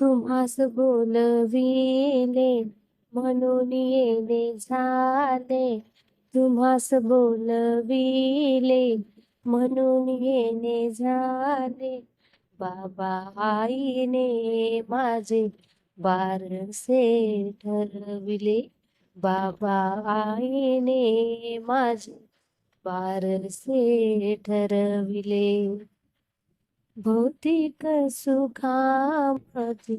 तुम्हास बोलविले म्हणून येणे झाले. तुम्हास बोलविले म्हणून येणे झाले. बाबा आईने माझे बारसे ठरविले. बाबा आईने माझे बारसे ठरविले. भौतिक सुखामध्ये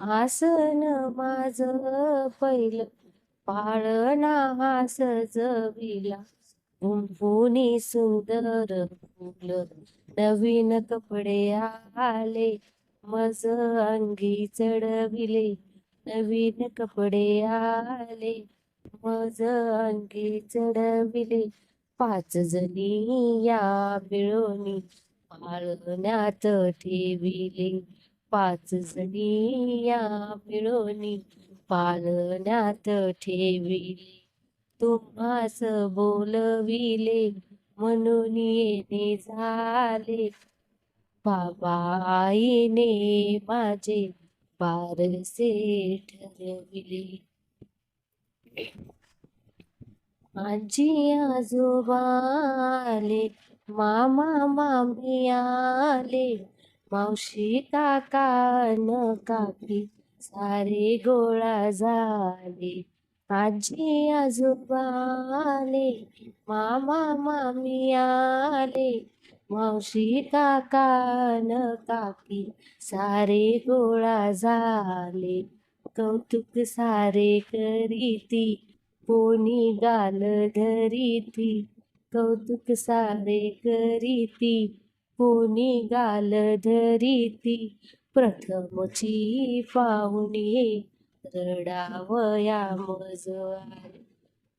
आसन माझ पहिलं. पाळणा हास सजविला. कुंपुनी सुंदर फुल नवीन कपडे आले. मज अंगी चढविले नवीन कपडे आले. मज अंगी चढविले. पाच जणी या मिळून पाळण्यात ठेविले. पाच जणिया मिळून पाळण्यात ठेविले. तुम्हास बोलविले म्हणून येणे झाले. बाबा आईने माझे पारसे ठरविले. आजी आजोबा आले मामा मामी आले मावशी काका न काकी सारे गोळा झाले. आजी आजोबा आले मामा मामी आले मावशी काका न काकी सारे गोळा झाले. कौतुक सारे करीती कोणी गाल धरीती कौतुक सारे करीती कोणी गाल धरीती. प्रथमची पाहुणी रडावया मजवार.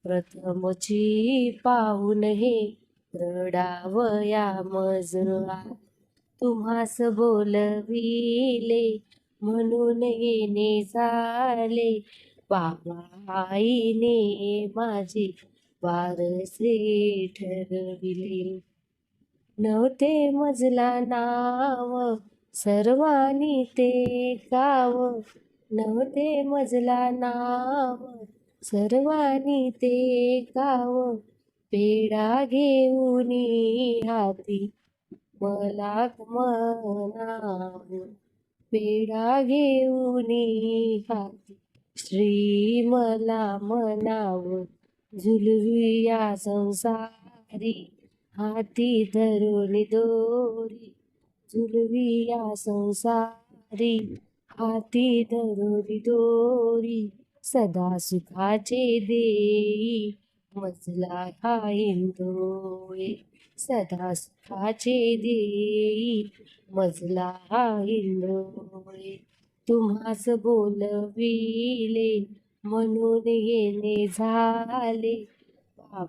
प्रथमची पाहुण हे रडावया मजवार. तुम्हास बोलविले म्हणून येणे झाले. बाबा आईने माझी वारसे ठरविले नव्हते मजला नाव सर्वांनी ते गाव. नव्हते मजला नाव सर्वांनी ते गाव. पेढा घेऊन हाती मला म्हणाव पेढा घेऊन हाती श्री मला म्हणाव झुलविया संसारी हाती धरून दोरी. झुलविया संसारी हाती धरून दोरी. सदा सुखाचे देई मजला हा इंदोळे सदा सुखाचे देई मजला हा इंदोळे तुम्हास बोलविले म्हणून येणे झाले.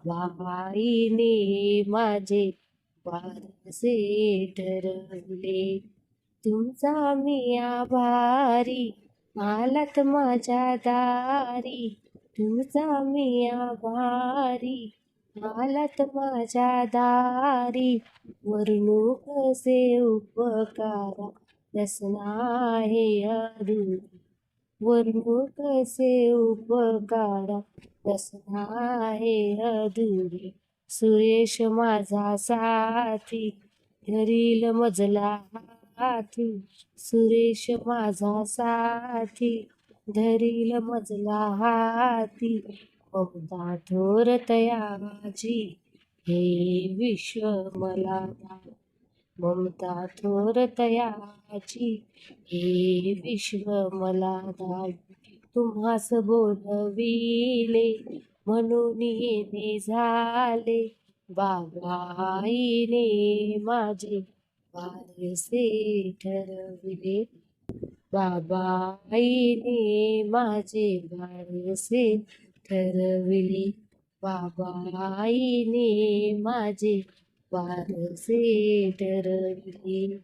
बाबाईने माझे बारसे ठरवले. तुमचा मी आभारी आलात माझ्या दारी. तुमचा मी आभारी आलात माझ्या दारी. वरणू कसे उपकारा रसना हे अधुरी वर्णू कसे उपकारा रसना आहे अधुरी. सुरेश माझा साथी धरील मजला हाती. सुरेश माझा साथी धरील मजला हाती. बहुदा थोर तयाची हे विश्व मला दान. ममता थोरतयाची हे विश्व मला दान. तुम्हास बोलविले म्हणून येणे झाले. बाबाईने माझे वारसे ठरविले बाबाईने माझे वारसे ठरविले बाबाईने माझे वारसे ठरविले